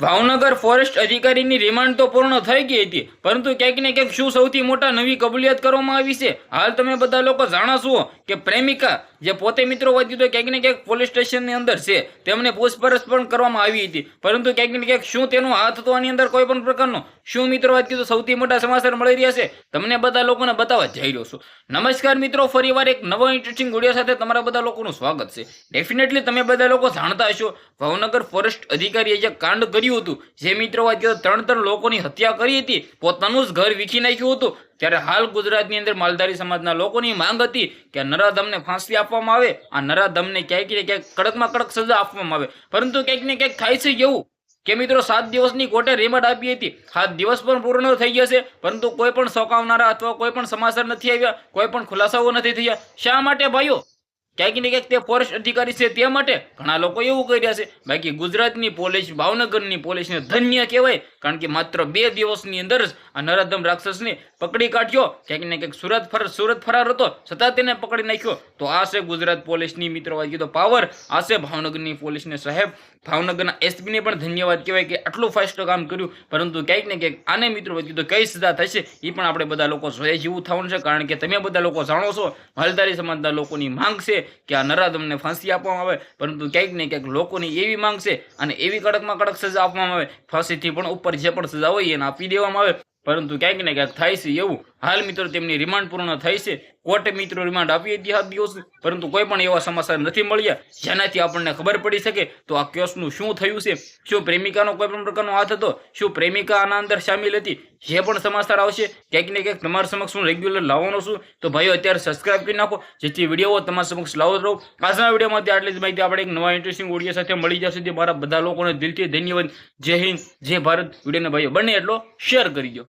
Bhavnagar forest અધિકારીની remand તો પૂર્ણ થઈ ગઈ હતી, પરંતુ ક્યાંક ને ક્યાંક શું સૌથી મોટા નવી કબૂલિયાત કરવામાં આવી છે? હાલ તમે બધા લોકો જાણો છો કે પ્રેમિકા જે પોતે મિત્રો વધી તો ક્યાંક ને ક્યાંક પોલીસ સ્ટેશનની અંદર છે. તેમને પૂછપરછ પણ કરવામાં આવી હતી. પરંતુ ક્યાંક ને ક્યાંક શું તેનો હાથ હતો આની અંદર કોઈ પણ પ્રકારનો? શું મિત્રો વાત કીધું? સૌથી મોટા સમાચાર મળી રહ્યા છે. તમને બધા લોકોને બતાવવા જઈ રહ્યો છું. નમસ્કાર મિત્રો ફરીવાર એક નવો ઇન્ટરેસ્ટિંગ વીડિયો સાથે તમારા બધા લોકોનું સ્વાગત છે. ડેફિનેટલી તમે બધા લોકો જાણતા હશો, ભાવનગર ફોરેસ્ટ અધિકારીએ જે કાંડ કર્યું હતું, જે મિત્રો વાત કીધું, ત્રણ ત્રણ લોકોની હત્યા કરી હતી, પોતાનું જ ઘર વીખી નાખ્યું હતું ત્યારે હાલ ગુજરાતની અંદર માલધારી સમાજના લોકોની માંગ હતી કે નરાધમને ફાંસી આપવામાં આવે, આ નરાધમને ક્યાંક ને ક્યાંક કડકમાં કડક સજા આપવામાં આવે. પરંતુ ક્યાંક ને ક્યાંક થાય છે એવું કે મિત્રો સાત દિવસની કોર્ટે રિમાન્ડ આપી હતી. સાત દિવસ પણ પૂર્ણ થઈ ગયા છે, પરંતુ કોઈ પણ ચોંકાવનારા અથવા કોઈ પણ સમાચાર નથી આવ્યા, કોઈ પણ ખુલાસાઓ નથી થયા. શા માટે ભાઈઓ? ક્યાંક ને ક્યાંક તે ફોરેસ્ટ અધિકારી છે તે માટે ઘણા લોકો એવું કરી રહ્યા છે, બાકી ગુજરાતની પોલીસ, ભાવનગરની પોલીસને ધન્ય કહેવાય, કારણ કે માત્ર બે દિવસની અંદર જ આ નરાધમ રાક્ષસને પકડી કાઢ્યો. ક્યાંક ને ક્યાંક સુરત ફર, સુરત ફરાર હતો, છતાં તેને પકડી નાખ્યો. તો આ છે ગુજરાત પોલીસની મિત્રો વાત કીધો પાવર, આ છે ભાવનગરની પોલીસને સાહેબ. ભાવનગરના એસપીને પણ ધન્યવાદ કહેવાય કે આટલું ફાસ્ટ કામ કર્યું, પરંતુ ક્યાંક ને ક્યાંક આને મિત્રો વાત કીધું કઈ સજા થશે એ પણ આપણે બધા લોકો જોઈએ જેવું થવાનું છે, કારણ કે તમે બધા લોકો જાણો છો, માલધારી સમાજના લોકોની માંગ છે કે આ નરાધમને ફાંસી આપવામાં આવે, પરંતુ ક્યાંક ને ક્યાંક લોકોની એવી માંગ છે અને એવી કડકમાં કડક સજા આપવામાં આવે, ફાંસીથી પણ ઉપર જે પણ સજા હોય એને આપી દેવામાં આવે. પરંતુ ક્યાંક ને ક્યાંક થાય છે એવું. હાલ મિત્રો તેમની રિમાન્ડ પૂર્ણ થઈ છે. કોર્ટે મિત્રો રિમાન્ડ આપી હતી સાત દિવસ, પરંતુ કોઈ પણ એવા સમાચાર નથી મળ્યા. જેનાથી આપણને ખબર પડી શકે તો આ કેસનું શું થયું છે? શું પ્રેમિકાનો કોઈ પણ પ્રકારનો હાથ હતો? શું પ્રેમિકા આના અંદર સામેલ હતી? જે પણ સમાચાર આવશે, ક્યાંક ને ક્યાંક તમારા સમક્ષ હું રેગ્યુલર લાવવાનો છું. તો ભાઈઓ, અત્યારે સબસ્ક્રાઇબ કરી નાખો. જેથી વીડિયો તમારા સમક્ષ લાવો રહો. આજના વિડીયોમાંથી આટલી જ માહિતી. આપણે એક નવા ઇન્ટરેસ્ટિંગ ઓડિયો સાથે મળી જશે. તે મારા બધા લોકોને દિલથી ધન્યવાદ. જય હિન્દ, જય ભારત. વિડીયોને ભાઈઓ બને એટલો શેર કરી દો.